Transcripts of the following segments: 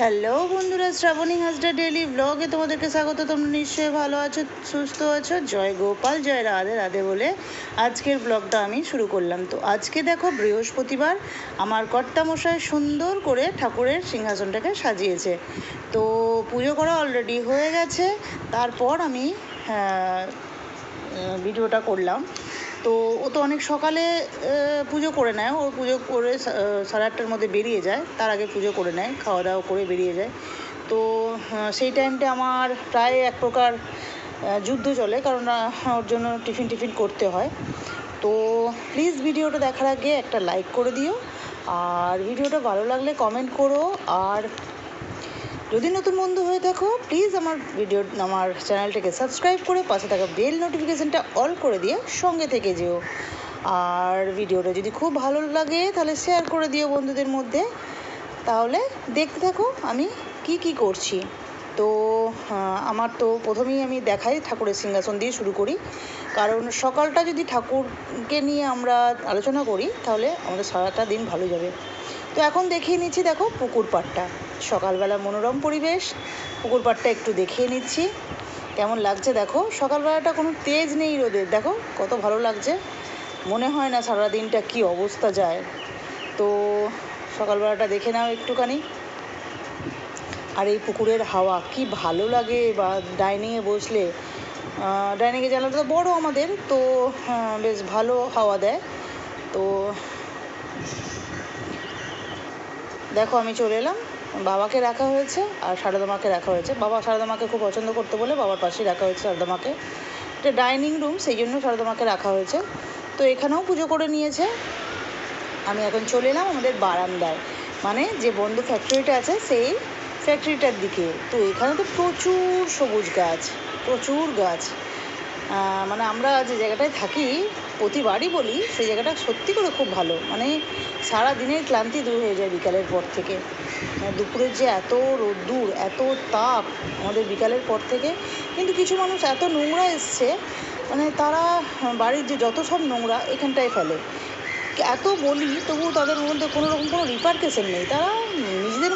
Hello বন্ধুরা, Shrabani হাসডা daily ব্লগে তোমাদেরকে স্বাগত। তোমরা নিশ্চয়ই ভালো আছো, সুস্থ আছো? জয় গোপাল, জয় রাধে রাধে বলে আজকের ব্লগটা আমি শুরু করলাম। তো আজকে দেখো বৃহস্পতিবার, আমার কর্তামশাই সুন্দর করে ঠাকুরের সিংহাসনটাকে সাজিয়েছে। তো পুজো করা অলরেডি হয়ে গেছে, তারপর আমি ভিডিওটা করলাম। তো ও তো অনেক সকালে পুজো করে নেয়। ওর পুজো করে সাড়ে আটটার মধ্যে বেরিয়ে যায়। তার আগে পুজো করে নেয় খাওয়া দাওয়া করে বেরিয়ে যায়। তো সেই টাইমটা আমার প্রায় এক প্রকার যুদ্ধ চলে। কারণ ওর জন্য টিফিন টিফিন করতে হয়। তো প্লিজ ভিডিওটা দেখার আগে একটা লাইক করে দিও। আর ভিডিওটা ভালো লাগলে কমেন্ট করো। আর যদি নতুন বন্ধু হয়ে থাকো প্লিজ আমার ভিডিও আমার চ্যানেলটাকে সাবস্ক্রাইব করে পাশে থাকা বেল নোটিফিকেশানটা অল করে দিয়ে সঙ্গে থেকে যেও। আর ভিডিওটা যদি খুব ভালো লাগে, তাহলে শেয়ার করে দিও বন্ধুদের মধ্যে। তাহলে দেখতে থাকো আমি কি কি করছি। তো আমার তো প্রথমেই আমি দেখাই ঠাকুরের সিংহাসন দিয়ে শুরু করি। কারণ সকালটা যদি ঠাকুরকে নিয়ে আমরা আলোচনা করি, তাহলে আমাদের সারাটা দিন ভালো যাবে। তো এখন দেখিয়ে নিচ্ছি, দেখো পুকুর পাড়টা। সকালবেলা মনোরম পরিবেশ, পুকুর পাড়টা একটু দেখিয়ে নিচ্ছি। কেমন লাগছে দেখো? সকালবেলাটা কোনো তেজ নেই রোদের দেখো কত ভালো লাগছে। মনে হয় না সারা দিনটা কি অবস্থা যায়। তো সকালবেলাটা দেখে নাও একটুখানি। আর এই পুকুরের হাওয়া কি ভালো লাগে বা ডাইনিংয়ে বসলে। ডাইনিংয়ে জানলাটা তো বড় আমাদের, তো বেশ ভালো হাওয়া দেয়। তো দেখো, আমি চলে এলাম। বাবাকে রাখা হয়েছে আর সারদামাকে রাখা হয়েছে। বাবা সারদামাকে খুব পছন্দ করতে বলে বাবার পাশেই রাখা হয়েছে সারদামাকে। এটা ডাইনিং রুম, সেই জন্য সারদামাকে রাখা হয়েছে। তো এখানেও পুজো করে নিয়েছে। আমি এখন চলে এলাম আমাদের বারান্দায়। মানে যে বন্ধু ফ্যাক্টরিটা আছে, সেই ফ্যাক্টরিটার দিকে। তো এখানে তো প্রচুর সবুজ গাছ, প্রচুর গাছ। মানে আমরা যে জায়গাটায় থাকি, প্রতিবারই বলি, সেই জায়গাটা সত্যি করে খুব ভালো। মানে সারা দিনের ক্লান্তি দূর হয়ে যায় বিকালের পর থেকে। মানে দুপুরের যে এত রোদ্দুর, এত তাপ আমাদের বিকালের পর থেকে, কিন্তু কিছু মানুষ এত নোংরা এসছে মানে তারা বাড়ির যে যত সব নোংরা এখানটায় ফেলে। এত বলি, তবুও তাদের মধ্যে কোনো রকম কোনো রিপার্কেশন নেই। তারা নিজেদের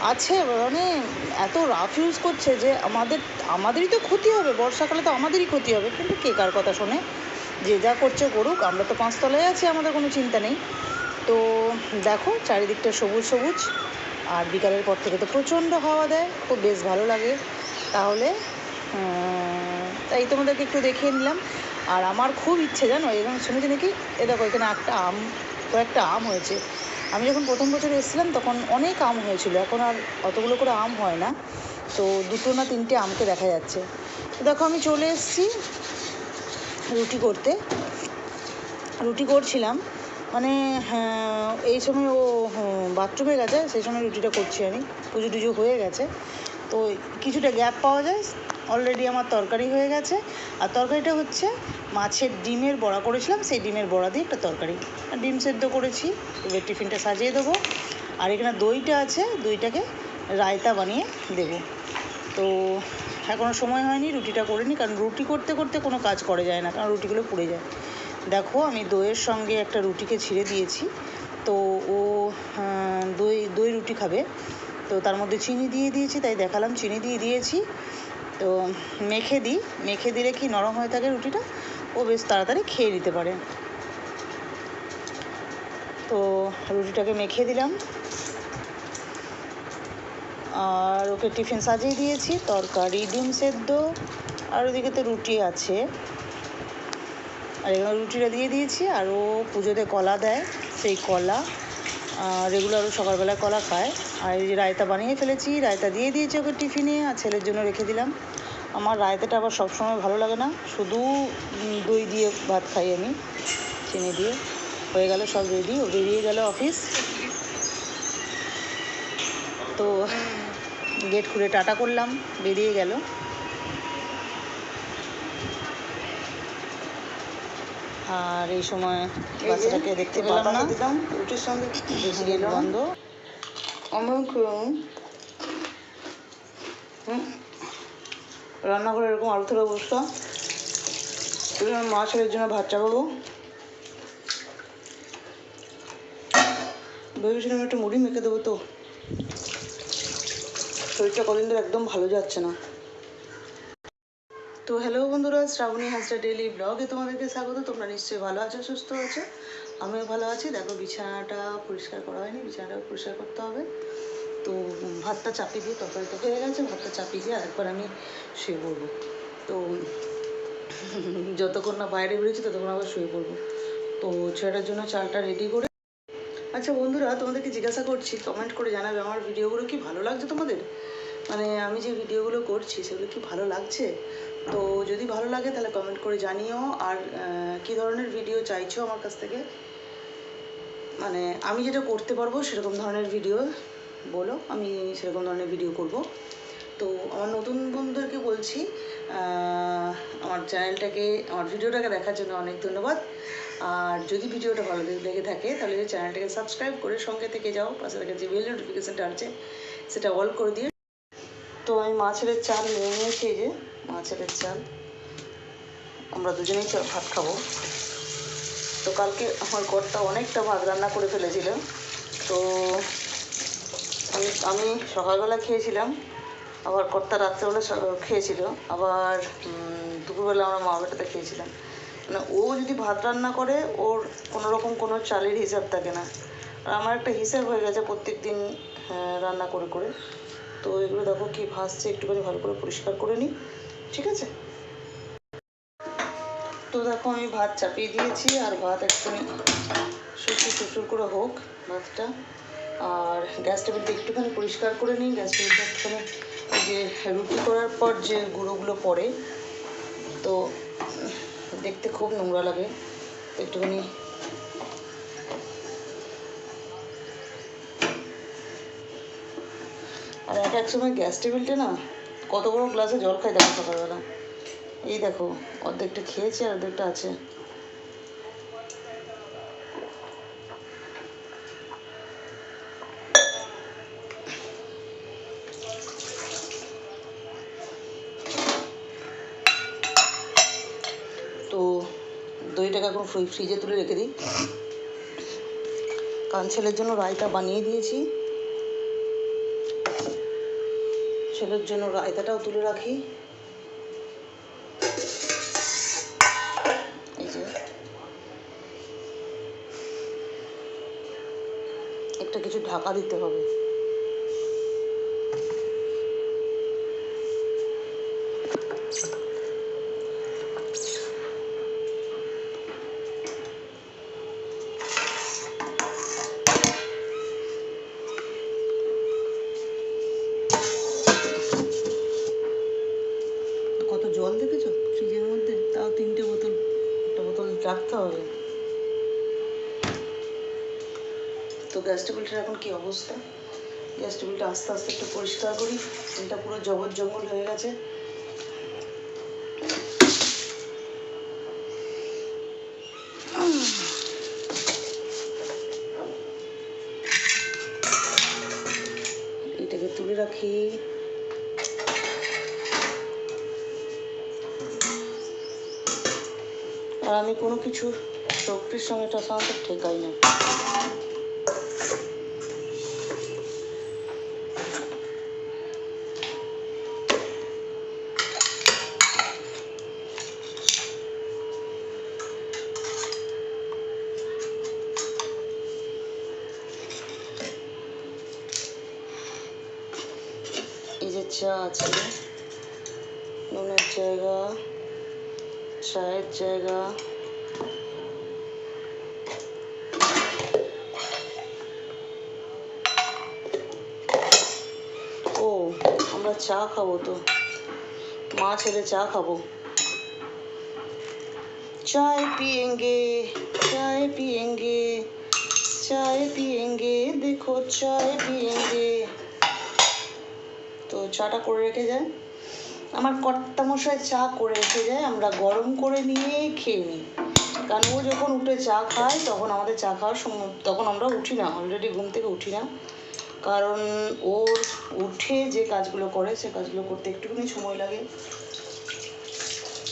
আছে মানে এত রাফ ইউজ করছে যে আমাদের, আমাদেরই তো ক্ষতি হবে। বর্ষাকালে তো আমাদেরই ক্ষতি হবে। কিন্তু কে কার কথা শোনে? যে যা করছে করুক, আমরা তো পাঁচতলায় আছি, আমাদের কোনো চিন্তা নেই। তো দেখো, চারিদিকটা সবুজ সবুজ, আর বিকালের পর থেকে তো প্রচণ্ড হাওয়া দেয়, খুব বেশ ভালো লাগে। তাহলে তাই তোমাদেরকে একটু দেখিয়ে নিলাম। আর আমার খুব ইচ্ছে, জানো? এরকম শুনেছি নাকি? এ দেখো, এখানে একটা আম, কয়েকটা আম হয়েছে। আমি যখন প্রথম বছর এসেছিলাম তখন অনেক আম হয়েছিল। এখন আর অতগুলো করে আম হয় না। তো দুটো না তিনটে আমকে দেখা যাচ্ছে। তো দেখো আমি চলে এসেছি রুটি করতে। রুটি করছিলাম। মানে হ্যাঁ, এই সময় ও বাথরুমে গেছে সেই সময় রুটিটা করছি আমি। পুজো টুজো হয়ে গেছে। তো কিছুটা গ্যাপ পাওয়া যায়। অলরেডি আমার তরকারি হয়ে গেছে। আর তরকারিটা হচ্ছে মাছের ডিমের বড়া করেছিলাম, সেই ডিমের বড়া দিয়ে একটা তরকারি। ডিম সেদ্ধ করেছি, এবার টিফিনটা সাজিয়ে দেবো। আর এখানে দইটা আছে, দইটাকে রায়তা বানিয়ে দেবো। তো এখনও সময় হয়নি, রুটিটা করে নিই, কারণ রুটি করতে করতে কোনো কাজ করা যায় না, কারণ রুটিগুলো পুড়ে যায়। দেখো, আমি দইয়ের সঙ্গে একটা রুটিকে ছিঁড়ে দিয়েছি। তো ও দই দই রুটি খাবে। তো তার মধ্যে চিনি দিয়ে দিয়েছি, তাই দেখালাম, চিনি দিয়ে দিয়েছি। তো মেখে দিই, মেখে দিলে কি নরম হয়ে থাকে রুটিটা? ও বেশ তাড়াতাড়ি খেয়ে নিতে পারে। তো রুটিটাকে মেখে দিলাম। আর ওকে টিফিন সাজিয়ে দিয়েছি, তরকারি, ডিম সেদ্ধ, আর ওদিকে তো রুটি আছে। আর এখানে রুটিটা দিয়ে দিয়েছি, আর ও পুজোতে কলা দেয়, সেই কলা রেগুলারও সকালবেলায় কলা খায়। আর এই যে রায়তা বানিয়ে ফেলেছি রায়তা দিয়ে দিয়েছি ওকে টিফিনে আর ছেলের জন্য রেখে দিলাম। আমার রায়তাটা আবার সবসময় ভালো লাগে না শুধু দই দিয়ে ভাত খাই আমি চিনি দিয়ে। হয়ে গেল সব রেডি ও বেরিয়ে গেল অফিস তো গেট খুলে টাটা করলাম বেরিয়ে গেল। আর এই সময় বাচ্চাটাকে দেখতে পেলাম না। দিলাম রুটির সঙ্গে বন্ধ। অমন রান্নাঘরে এরকম আলুথের অবস্থা। ওই জন্য মা জন্য ভাত চাপাবো। ভেবেছিলাম একটু মুড়ি মেখে দেবো তো। শরীরটা কদিন ধরে একদম ভালো যাচ্ছে না। তো হ্যালো বন্ধুরা, শ্রাবণী হাসটা ডেলি ব্লগে তোমাদেরকে স্বাগত। তোমরা নিশ্চয়ই ভালো আছো, সুস্থ আছো? আমিও ভালো আছি। দেখো, বিছানাটা পরিষ্কার করা হয়নি বিছানাটা পরিষ্কার করতে হবে। তো, ভাতটা চাপিয়ে দিয়ে তরকারি তো হয়ে গেছে, ভাতটা চাপিয়ে দিয়ে আরেকবার আমি শুয়ে পড়ব। তো, যতক্ষণ না বাইরে বেরিয়েছি ততক্ষণ আবার শুয়ে পড়ব। তো, ছেলেটার জন্য চালটা রেডি করে আচ্ছা বন্ধুরা, তোমাদেরকে জিজ্ঞাসা করছি কমেন্ট করে জানাবে আমার ভিডিওগুলো কি ভালো লাগছে তোমাদের? মানে আমি যে ভিডিওগুলো করছি, সেগুলো কি ভালো লাগছে? তো যদি ভালো লাগে তাহলে কমেন্ট করে জানিও। আর কি ধরনের ভিডিও চাইছো আমার কাছ থেকে? মানে আমি যেটা করতে পারব সেরকম ধরনের ভিডিও বলো, আমি সেরকম ধরনের ভিডিও করব। তো আমার নতুন বন্ধুদেরকে বলছি আমার চ্যানেলটাকে, আমার ভিডিওটাকে দেখার জন্য অনেক ধন্যবাদ। আর যদি ভিডিওটা ভালো লেগে থাকে, তাহলে চ্যানেলটাকে সাবস্ক্রাইব করে সঙ্গে থেকে যাও। পাশে থেকে যে বেল নোটিফিকেশানটা আছে, সেটা অল করে দিও। তো আমি মাছের চাল নিয়ে নিয়েছি যে। মাছের চাল। আমরা দুজনেই চা- ভাত খাব। তো কালকে আমার কর্তা অনেকটা ভাত রান্না করে ফেলেছিল। তো আমি আমি সকালবেলা খেয়েছিলাম। আবার কর্তা রাত্রেবেলা খেয়েছিল। আবার দুপুরবেলা আমরা মা বেটাতে খেয়েছিলাম। মানে ও যদি ভাত রান্না করে, ওর কোনো রকম কোনো চালের হিসাব থাকে না। আর আমার একটা হিসাব হয়ে গেছে প্রত্যেক দিন রান্না করে করে। তো এগুলো দেখো কি ভাসছে একটুখানি ভালো করে পরিষ্কার করে নিই। ঠিক আছে? তো দেখো আমি ভাত চাপিয়ে দিয়েছি, আর ভাত একটুখানি সুসু সুসুর করে হোক ভাতটা। আর গ্যাস টেবিলটা একটুখানি পরিষ্কার করে নিই। গ্যাস টেবিলটা একটুখানি যে রুটি করার পর যে গুঁড়োগুলো পড়ে, তো দেখতে খুব নোংরা লাগে। একটুখানি আর এক এক সময় গ্যাস টেবিলটা না কত বড় গ্লাসে জল খাই দেখো সকালবেলা। এই দেখো, অর্ধেকটা খেয়েছি আর অর্ধেকটা আছে। তো দইটাকে এখন ফ্রি- ফ্রিজে তুলে রেখে দিই। কারণ ছেলের জন্য রায়তা বানিয়ে দিয়েছি। ছেলের জন্য রায়তাটাও তুলে রাখি। একটা কিছু ঢাকা দিতে হবে কত জল দেখেছ ফ্রিজের মধ্যে তাও তিনটে বোতল একটা বোতল রাখতে হবে তো গ্যাস টেবিলটার এখন কি অবস্থা? গ্যাস টেবিলটা আস্তে আস্তে একটু পরিষ্কার করি। এটা পুরো জবর জঙ্গল হয়ে গেছে। এটাকে তুলে রাখি। আর আমি কোনো কিছু শক্তির সঙ্গে এটা ঠেকাই না। চা আছে নুনের জায়গা চায়ের জায়গা ও আমরা চা খাবো তো মা ছেলে চা খাবো चाय पियेंगे चाय पियेंगे चाय पियेंगे देखो चाय पियेंगे চাটা করে রেখে যায়। আমার কর্তামশাই চা করে রেখে যায়, আমরা গরম করে নিয়ে খেয়ে নিই। কারণ ও যখন উঠে চা খায়, তখন আমাদের চা খাওয়ার সময় তখন আমরা উঠি না অলরেডি ঘুম থেকে উঠি না। কারণ ওর উঠে যে কাজগুলো করে, সে কাজগুলো করতে একটুখানি সময় লাগে।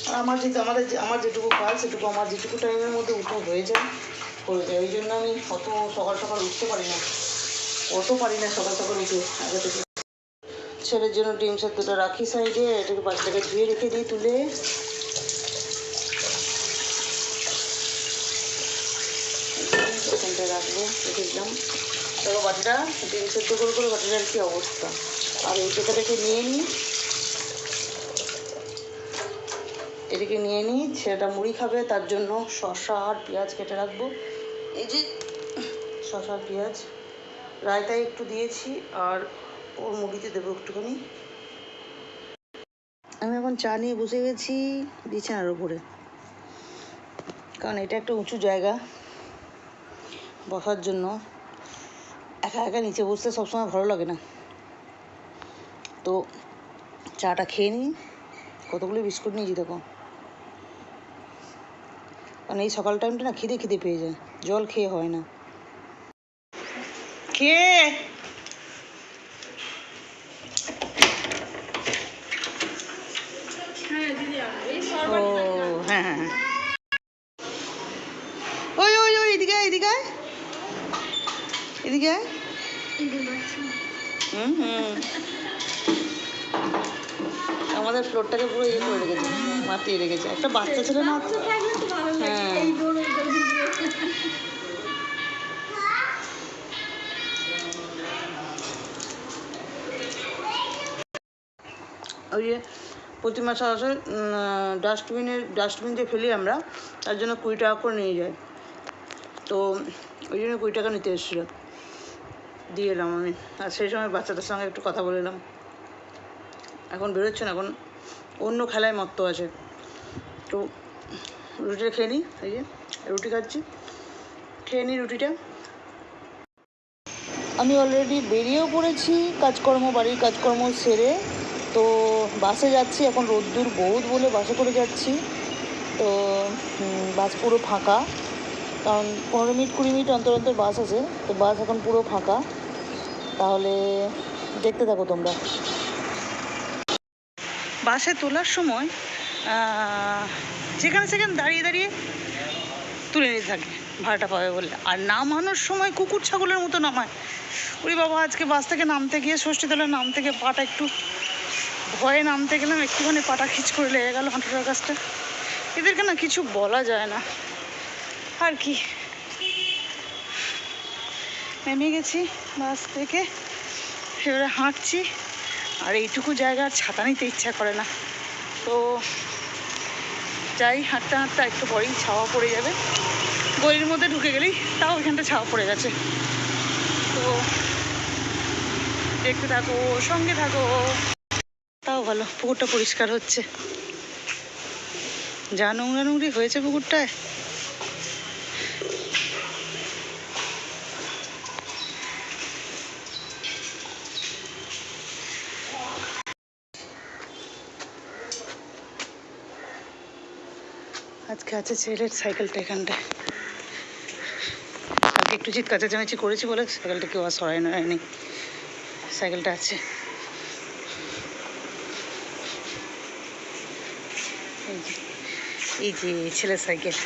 আর আমার যেহেতু, আমাদের আমার যেটুকু কাজ, সেটুকু আমার যেটুকু টাইমের মধ্যে উঠে হয়ে যায় হয়ে যায়। ওই জন্য আমি অত সকাল সকাল উঠতে পারি না। অত পারি না সকাল সকাল উঠে, আগে থেকে। ছেলের জন্য ডিম সেদ্ধটা রাখি সাইডে এটাকে বাচ্চাটাকে ধুয়ে রেখে দিই তুলে। এখানটা রাখব রেখে দিলাম। দেখো বাটিটা ডিম সেদ্ধ করে করে বাটিটার কী অবস্থা। আর এই পেটাটাকে নিয়ে নিই। এদিকে নিয়ে নিই ছেলেটা মুড়ি খাবে তার জন্য শসা আর পেঁয়াজ কেটে রাখব। এই যে শসা পেঁয়াজ। রায়তায় একটু দিয়েছি আর ওর মুড়িতে দেবো একটুখানি। আমি এখন চা নিয়ে বসে গেছি বিছানার উপরে। কারণ এটা একটা উঁচু জায়গা বসার জন্য। একা একা নিচে বসতে সবসময় ভালো লাগে না। তো চাটা খেয়ে নিই। কতগুলো বিস্কুট নিয়েছি দেখো। কারণ এই সকাল টাইমটা না খিদে খিদে পেয়ে যায়। জল খেয়ে হয় না। খেয়ে ও হ্যাঁ হ্যাঁ হ্যাঁ। ওই ওই ওই এদিকে আয়, এদিকে আয়। এদিকে আয়। হুম হুম। আমাদের ফ্লোরটাকে পুরো ইয়ে করে রেখেছে মাতিয়ে রেখেছে। একটা বাচ্চা ছিল না? হ্যাঁ। ওই যে প্রতি মাসে আসে ডাস্টবিনের ডাস্টবিন যে ফেলি আমরা তার জন্য কুড়ি টাকা করে নিয়ে যায়। তো ওই জন্য কুড়ি টাকা নিতে এসেছিল। দিয়ে এলাম আমি। আর সেই সময় বাচ্চাটার সঙ্গে একটু কথা বলে এলাম। এখন বেরোচ্ছে না এখন অন্য খেলায় মত্ত আছে। তো রুটিটা খেয়ে নিই, এই যে রুটি খাচ্ছি। খেয়ে নিই রুটিটা। আমি অলরেডি বেরিয়েও পড়েছি, কাজকর্ম, বাড়ির কাজকর্ম সেরে। তো বাসে যাচ্ছি, এখন রোদ্দুর বহুত বলে বাসে করে যাচ্ছি। তো বাস পুরো ফাঁকা। কারণ পনেরো মিনিট কুড়ি মিনিট অন্তর অন্তর বাস আছে, তো বাস এখন পুরো ফাঁকা। তাহলে দেখতে থাকো তোমরা। বাসে তোলার সময় যেখানে সেখানে দাঁড়িয়ে দাঁড়িয়ে তুলে নিতে থাকে, ভাড়াটা পাবে বলে। আর নামানোর সময় কুকুর ছাগলের মতো নামায়। ওরে বাবা, আজকে বাস থেকে নামতে গিয়ে ষষ্ঠী ষষ্ঠীতলায় নামতে গিয়ে পাটা একটু ভয়ে নামতে গেলাম, একটুখানি পাটা খিচ করে লেগে গেল হাঁটুটার কাছটা এদেরকে না কিছু বলা যায় না। আর কি? নেমে গেছি বাস থেকে। এবারে হাঁটছি, আর এইটুকু জায়গা ছাতা নিতে ইচ্ছা করে না। তো যাই, হাঁটতে হাঁটতে একটু পরেই ছাওয়া পড়ে যাবে। গলির মধ্যে ঢুকে গেলেই তাও এখানটা ছাওয়া পড়ে গেছে। তো দেখতে থাকো, সঙ্গে থাকো। তাও ভালো, পুকুরটা পরিষ্কার হচ্ছে। যা নোংরা নোংরি হয়েছে পুকুরটায়। আছে ছেলের সাইকেলটা এখানটায়। কালকে একটু চিৎকার কাচাচামেচি করেছি বলে সাইকেলটা কেউ আর সরাই নেই সাইকেলটা আছে। এই যে ছেলের সাইকেল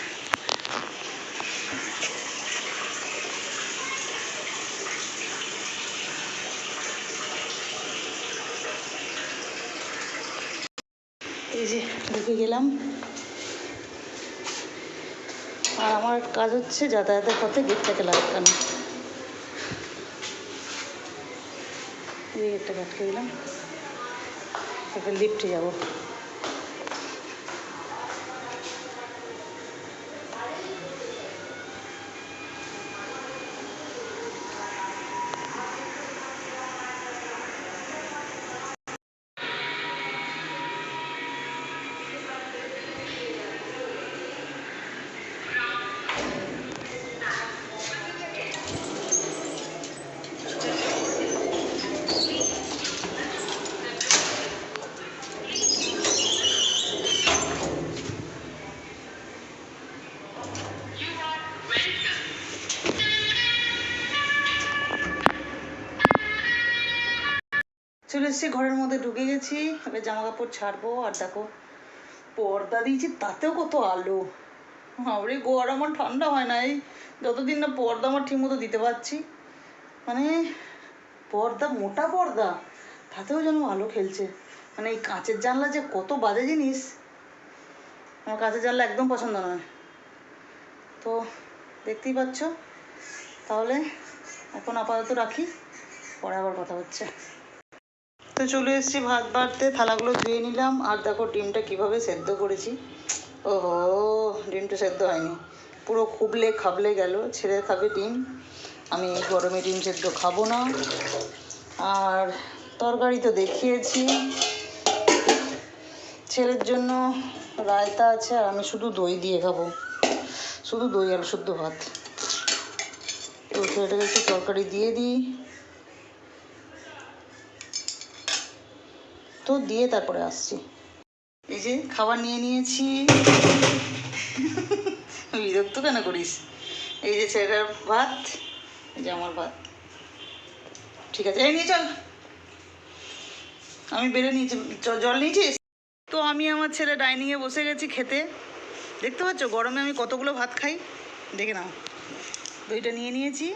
এই যে ঢুকে গেলাম আর আমার কাজ হচ্ছে যাতায়াতের পথে গেটটাকে লাগানো। এই গেটটাকে আটকে দিলাম। এবার লিফটে যাব। চলে এসেছি, ঘরের মধ্যে ঢুকে গেছি। এবার জামা কাপড় ছাড়বো, আর দেখো পর্দা দিয়েছি, তাতেও কত আলো। আরে গরম আমার ঠান্ডা হয় না এই। যতদিন না পর্দা আমার ঠিক মতো দিতে পারছি। মানে পর্দা, মোটা পর্দা, তাতেও যেন আলো খেলছে। মানে এই কাঁচের জানলা যে কত বাজে জিনিস, আমার কাঁচের জানলা একদম পছন্দ নয়। তো, দেখতেই পাচ্ছ? তাহলে এখন আপাতত রাখি, পরে আবার কথা হচ্ছে। তো চলে এসেছি, ভাত বাড়তে। থালাগুলো ধুয়ে নিলাম। আর দেখো ডিমটা কীভাবে সেদ্ধ করেছি। ওহো, ডিমটা সেদ্ধ হয়নি। পুরো খুবলে খাবলে গেল, ছেড়ে খাবে ডিম। আমি গরমে ডিম সেদ্ধ খাব না। আর তরকারি তো দেখিয়েছি। ছেলের জন্য রায়তা আছে, আর আমি শুধু দই দিয়ে খাব। শুধু দই আর শুদ্ধ ভাত। তো ছেলেটাকে একটু তরকারি দিয়ে দিই। তো দিয়ে তারপরে আসছি। এই যে খাবার নিয়ে নিয়েছি। বিরক্ত কেন করিস? এই যে ছেলেটার ভাত, এই যে আমার ভাত। ঠিক আছে, এই নিয়ে চল। আমি বেড়ে নিয়েছি জল নিয়েছিস? তো আমি আমার ছেলে ডাইনিংয়ে বসে গেছি খেতে। দেখতে পাচ্ছ, গরমে আমি কতগুলো ভাত খাই? দেখে নাও। দইটা নিয়ে নিয়েছি।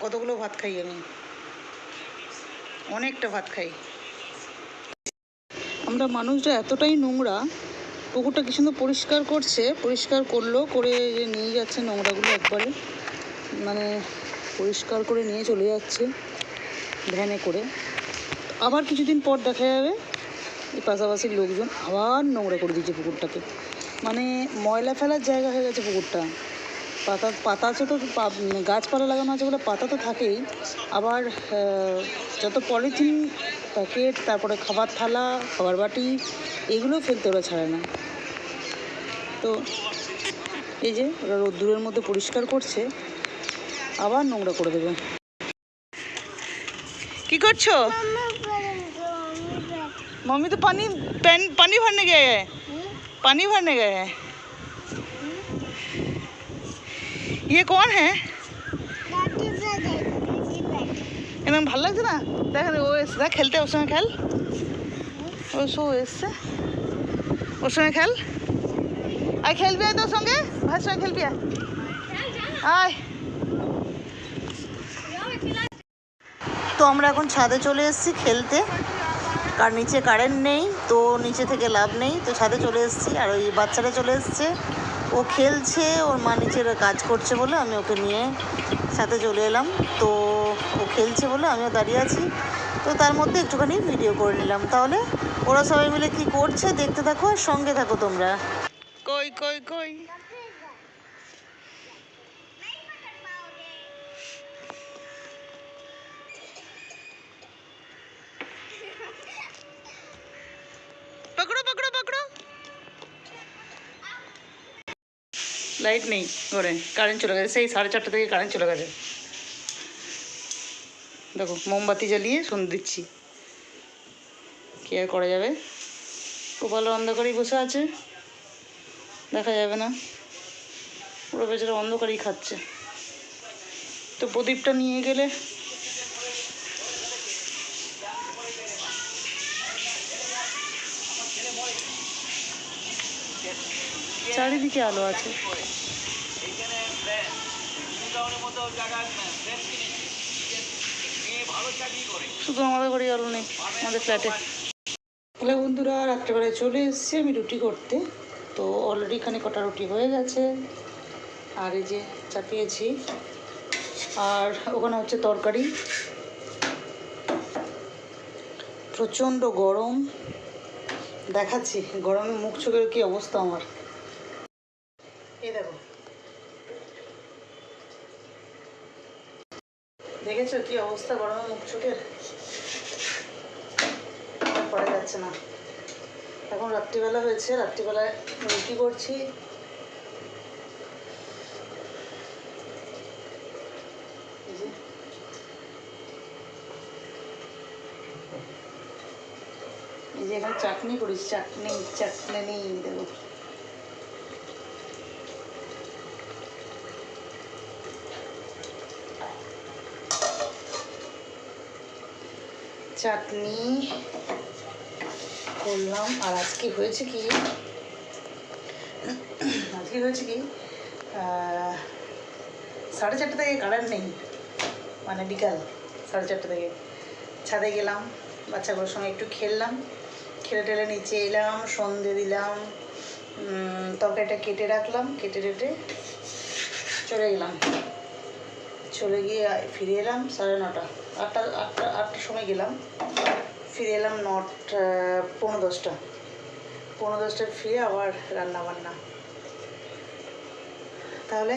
কতগুলো ভাত খাই আমি? অনেকটা ভাত খাই। আমরা মানুষরা এতটাই নোংরা, পুকুরটা কি সুন্দর পরিষ্কার করছে, পরিষ্কার করল, করে নিয়ে যাচ্ছে নোংরাগুলো একবারে মানে পরিষ্কার করে নিয়ে চলে যাচ্ছে, ভ্যানে করে। আবার কিছুদিন পর দেখা যাবে, এই পাশাপাশির লোকজন আবার নোংরা করে দিচ্ছে পুকুরটাকে। মানে ময়লা ফেলার জায়গা হয়ে গেছে পুকুরটা। পাতা পাতা আছে তো পা- গাছপালা লাগানো আছে বলে পাতা তো থাকেই আবার আহ, যত পলিথিন প্যাকেট তারপরে খাবার থালা খাবার বাটি এগুলো ফেলতে ওরা ছাড়ে না তো এই যে ওরা রোদ্দুরের মধ্যে পরিষ্কার করছে আবার নোংরা করে দেবে কি করছো मम्मी तो पानी पैन पानी भरने गए हैं पानी भरने गए हैं ये कौन है এরকম ভালো লাগছে না দেখ ও এসছে দেখ খেলতে ওর সঙ্গে খেল ও সো এসছে ওর সঙ্গে খেল আয় খেলবি আয় তোর সঙ্গে ভাইয়ের সঙ্গে খেলবি আয় আয় তো আমরা এখন ছাদে চলে এসেছি খেলতে কার নিচে কারেন্ট নেই তো নিচে থেকে লাভ নেই তো ছাদে চলে এসেছি আর ওই বাচ্চাটা চলে এসছে ও খেলছে, ওর মা নিচের কাজ করছে বলে আমি ওকে নিয়ে সাথে চলে এলাম। তো ও খেলছে বলে আমিও দাঁড়িয়ে আছি। তো তার মধ্যে একটুখানি ভিডিও করে নিলাম। তাহলে ওরা সবাই মিলে কি করছে দেখতে থাকো আর সঙ্গে থাকো তোমরা। কই কই কই? পকড়ো পকড়ো পকড়ো। লাইট নেই ঘরে কারেন্ট চলে গেছে, সেই সাড়ে চারটা থেকে কারেন্ট চলে গেছে। দেখো, মোমবাতি জ্বালিয়ে সন্ধে দিচ্ছি। কী আর করা যাবে? কপাল অন্ধকারেই বসে আছে। দেখা যাবে না। পুরো বেচারা অন্ধকারই খাচ্ছে। তো প্রদীপটা নিয়ে গেলে চারিদিকে আলো আছে। শুধু আমাদের বাড়ি আলো নেই, আমাদের ফ্ল্যাটে হ্যালো বন্ধুরা, রাত্রেবেলায় চলে এসেছি আমি রুটি করতে। তো অলরেডি এখানে কটা রুটি হয়ে গেছে। আর এই যে চাপিয়েছি। আর ওখানে হচ্ছে তরকারি। প্রচণ্ড গরম। দেখাচ্ছি, গরমে মুখ চোখের কী অবস্থা আমার। এই দেখো। দেখেছ কি অবস্থা গরমে মুখ চোখের? পড়া যাচ্ছে না। এখন রাত্রিবেলা হয়েছে, রাত্রিবেলায় রুটি করছি। এখানে চাটনি করিস চাটনি চাটনি নেই চাটনি করলাম। আর আজকে হয়েছে কি? আজকে হয়েছে কি? সাড়ে চারটে থেকে কারেন্ট নেই। মানে বিকাল সাড়ে চারটে থেকে। ছাদে গেলাম, বাচ্চাগুলোর সঙ্গে একটু খেললাম। খেলে টেলে নিচে এলাম, সন্ধে দিলাম তরকারিটা কেটে রাখলাম, কেটে টেটে চলে গেলাম। চলে গিয়ে ফিরে এলাম সাড়ে নটা। আটটা আটটা, আটটার সময় গেলাম। ফিরে এলাম নটা পনেরো দশটা। পনেরো দশটায় ফিরে আবার রান্না বান্না তাহলে?